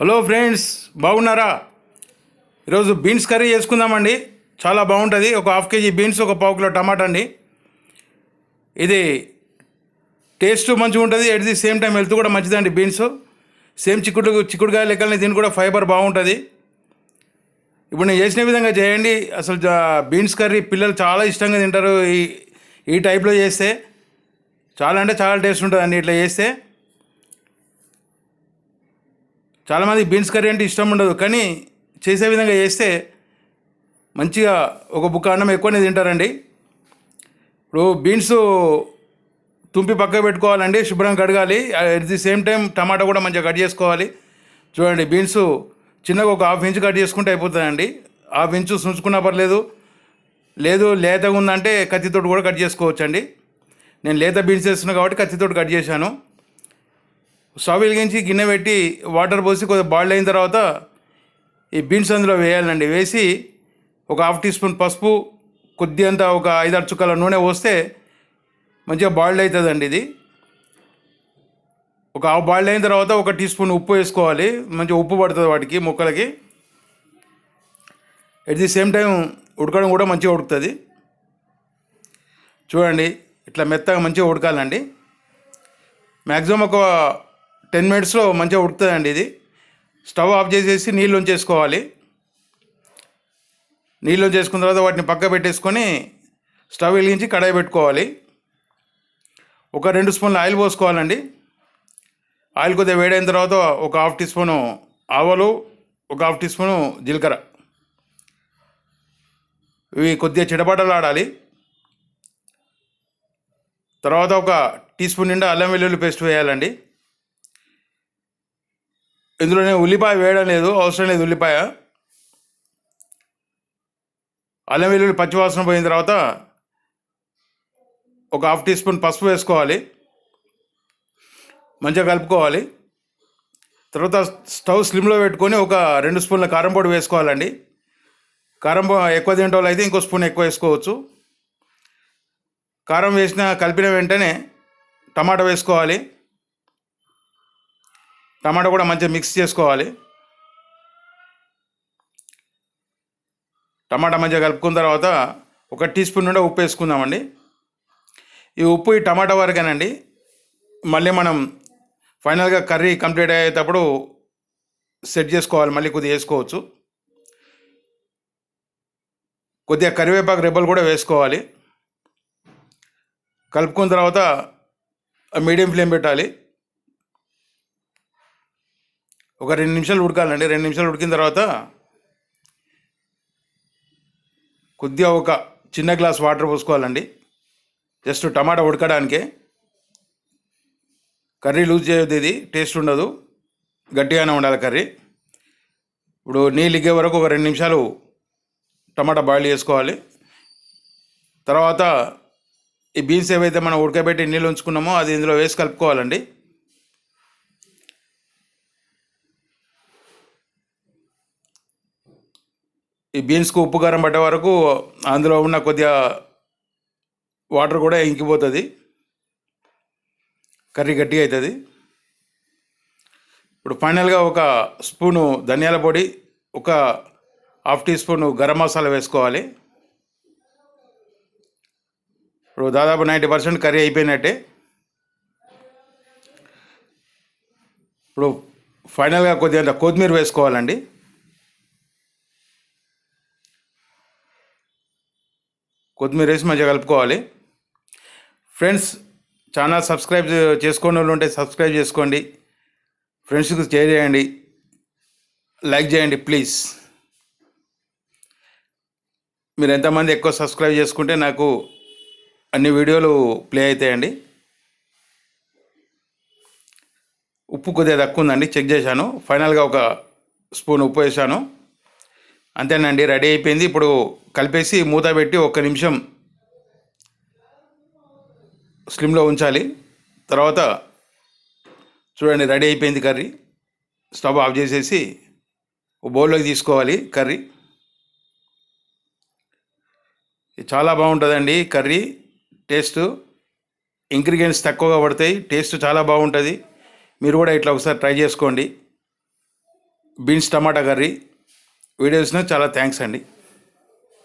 Hello friends బాగున్నారా? ఈరోజు beans curry చేసుకుందామండి. చాలా బాగుంటుంది. ఒక హాఫ్ కేజీ బీన్స్ ఒక పావు కిలో టమాటా అండి. ఇది టేస్ట్ మంచిగా ఉంటుంది. At the same time health కూడా మంచిదండి బీన్స్. సేమ్ చిక్కుడు చిక్కుడుకాయ లెక్కలని దీని కూడా ఫైబర్ బాగుంటుంది. ఇప్పుడు నేను చేసిన విధంగా చేయండి. అసలు బీన్స్ కర్రీ పిల్లలు చాలా ఇష్టంగా తింటారు ఈ ఈ టైప్లో చేస్తే. చాలా అంటే చాలా టేస్ట్ ఉంటుందండి ఇట్లా చేస్తే. చాలామంది బీన్స్ కర్రీ అంటే ఇష్టం ఉండదు కానీ చేసే విధంగా చేస్తే మంచిగా ఒక బుక్క అన్నం ఎక్కువనే తింటారండి. ఇప్పుడు బీన్స్ తుంపి పక్క పెట్టుకోవాలండి శుభ్రంగా కడగాలి. అట్ ది సేమ్ టైం టమాటా కూడా మంచిగా కట్ చేసుకోవాలి. చూడండి బీన్స్ చిన్నగా ఒక హాఫ్ ఇంచ్ కట్ చేసుకుంటే అయిపోతుందండి. హాఫ్ ఇంచు సుంచుకున్నా పర్లేదు. లేదు లేతగా ఉందంటే కత్తితోటి కూడా కట్ చేసుకోవచ్చండి. నేను లేత బీన్స్ వేస్తున్నాను కాబట్టి కత్తితోటి కట్ చేశాను. స్టవ్ వెలిగించి గిన్నె పెట్టి వాటర్ పోసి కొద్దిగా బాయిల్ అయిన తర్వాత ఈ బీన్స్ అందులో వేయాలండి. వేసి ఒక హాఫ్ టీ స్పూన్ పసుపు కొద్దిగంత ఒక ఐదారు చుక్కల నూనె పోస్తే మంచిగా బాయిల్డ్ అవుతుందండి ఇది. ఒక హాఫ్ బాయిల్డ్ అయిన తర్వాత ఒక టీ స్పూన్ ఉప్పు వేసుకోవాలి. మంచిగా ఉప్పు పడుతుంది వాటికి ముక్కలకి. ఎట్ ది సేమ్ టైం ఉడకడం కూడా మంచిగా ఉడుకుతుంది. చూడండి ఇట్లా మెత్తగా మంచిగా ఉడకాలండి. మ్యాక్సిమం ఒక టెన్ మినిట్స్లో మంచిగా ఉడుకుతుందండి ఇది. స్టవ్ ఆఫ్ చేసేసి నీళ్ళు ఉంచేసుకోవాలి. నీళ్ళు చేసుకున్న తర్వాత వాటిని పక్క పెట్టేసుకొని స్టవ్ వెలిగించి కడాయి పెట్టుకోవాలి. ఒక రెండు స్పూన్లు ఆయిల్ పోసుకోవాలండి. ఆయిల్ కొద్దిగా వేడైన తర్వాత ఒక హాఫ్ టీ స్పూను ఆవాలు ఒక హాఫ్ టీ స్పూను జీలకర్ర. ఇవి కొద్దిగా చిటపటలు ఆడాలి తర్వాత ఒక టీ స్పూన్ నిండా అల్లం వెల్లుల్లి పేస్ట్ వేయాలండి. ఇందులో నేను ఉల్లిపాయ వేయడం లేదు అవసరం లేదు ఉల్లిపాయ. అల్లం వెల్లుల్లి పచ్చివాసన పోయిన తర్వాత ఒక హాఫ్ టీ స్పూన్ పసుపు వేసుకోవాలి. మంచిగా కలుపుకోవాలి. తర్వాత స్టవ్ స్లిమ్లో పెట్టుకొని ఒక రెండు స్పూన్ల కారం పొడి వేసుకోవాలండి. కారం ఎక్కువ తింటే వాళ్ళు అయితే ఇంకో స్పూన్ ఎక్కువ వేసుకోవచ్చు. కారం వేసిన కలిపిన వెంటనే టమాటా వేసుకోవాలి. టమాటా కూడా మంచిగా మిక్స్ చేసుకోవాలి. టమాటా మంచిగా కలుపుకున్న తర్వాత ఒక టీ స్పూన్ నుండి ఉప్పు వేసుకుందామండి. ఈ ఉప్పు ఈ టమాటా వరకేనండి. మళ్ళీ మనం ఫైనల్గా కర్రీ కంప్లీట్ అయ్యేటప్పుడు సెట్ చేసుకోవాలి. మళ్ళీ కొద్దిగా వేసుకోవచ్చు. కొద్దిగా కరివేపాకు రెబ్బలు కూడా వేసుకోవాలి. కలుపుకున్న తర్వాత మీడియం ఫ్లేమ్ పెట్టాలి. ఒక రెండు నిమిషాలు ఉడకాలండి. రెండు నిమిషాలు ఉడికిన తర్వాత కొద్దిగా ఒక చిన్న గ్లాస్ వాటర్ పోసుకోవాలండి. జస్ట్ టమాటా ఉడకడానికే. కర్రీ లూజ్ చేయొద్దు ఇది టేస్ట్ ఉండదు. గట్టిగానే ఉండాలి కర్రీ. ఇప్పుడు నీళ్ళు ఇగ్గే వరకు ఒక రెండు నిమిషాలు టమాటా బాయిల్ చేసుకోవాలి. తర్వాత ఈ బీన్స్ ఏవైతే మనం ఉడకబెట్టి నీళ్ళు ఉంచుకున్నామో అది ఇందులో వేసి కలుపుకోవాలండి. ఈ బీన్స్కు ఉప్పు కారం పట్టే వరకు అందులో ఉన్న కొద్దిగా వాటర్ కూడా ఇంకిపోతుంది. కర్రీ గట్టిగా అవుతుంది ఇప్పుడు ఫైనల్గా ఒక స్పూను ధనియాల పొడి ఒక half teaspoon garam masala వేసుకోవాలి. ఇప్పుడు దాదాపు నైంటీ పర్సెంట్ కర్రీ అయిపోయినట్టే. ఇప్పుడు ఫైనల్గా కొద్దిగా కొత్తిమీర వేసుకోవాలండి. కొత్తిమీర వేసి మంచిగా కలుపుకోవాలి. ఫ్రెండ్స్ ఛానల్ సబ్స్క్రైబ్ చేసుకోని వాళ్ళు ఉంటే సబ్స్క్రైబ్ చేసుకోండి. ఫ్రెండ్స్కి షేర్ చేయండి. లైక్ చేయండి ప్లీజ్ మీరు ఎంతమంది ఎక్కువ సబ్స్క్రైబ్ చేసుకుంటే నాకు అన్ని వీడియోలు ప్లే అవుతాయండి. ఉప్పు కొద్దిగా తక్కువ ఉందండి చెక్ చేశాను. ఫైనల్గా ఒక స్పూన్ ఉప్పు వేసాను అంతేనండి రెడీ అయిపోయింది. ఇప్పుడు కలిపేసి మూత పెట్టి ఒక్క నిమిషం స్లిమ్లో ఉంచాలి. తర్వాత చూడండి రెడీ అయిపోయింది కర్రీ. స్టవ్ ఆఫ్ చేసేసి ఒక బౌల్లోకి తీసుకోవాలి కర్రీ. చాలా బాగుంటుందండి కర్రీ. టేస్ట్ ఇంగ్రీడియంట్స్ తక్కువగా పడతాయి. టేస్ట్ చాలా బాగుంటుంది. మీరు కూడా ఇట్లా ఒకసారి ట్రై చేసుకోండి. Beans tomato curry. వీడియోస్ను చాలా థ్యాంక్స్ అండి.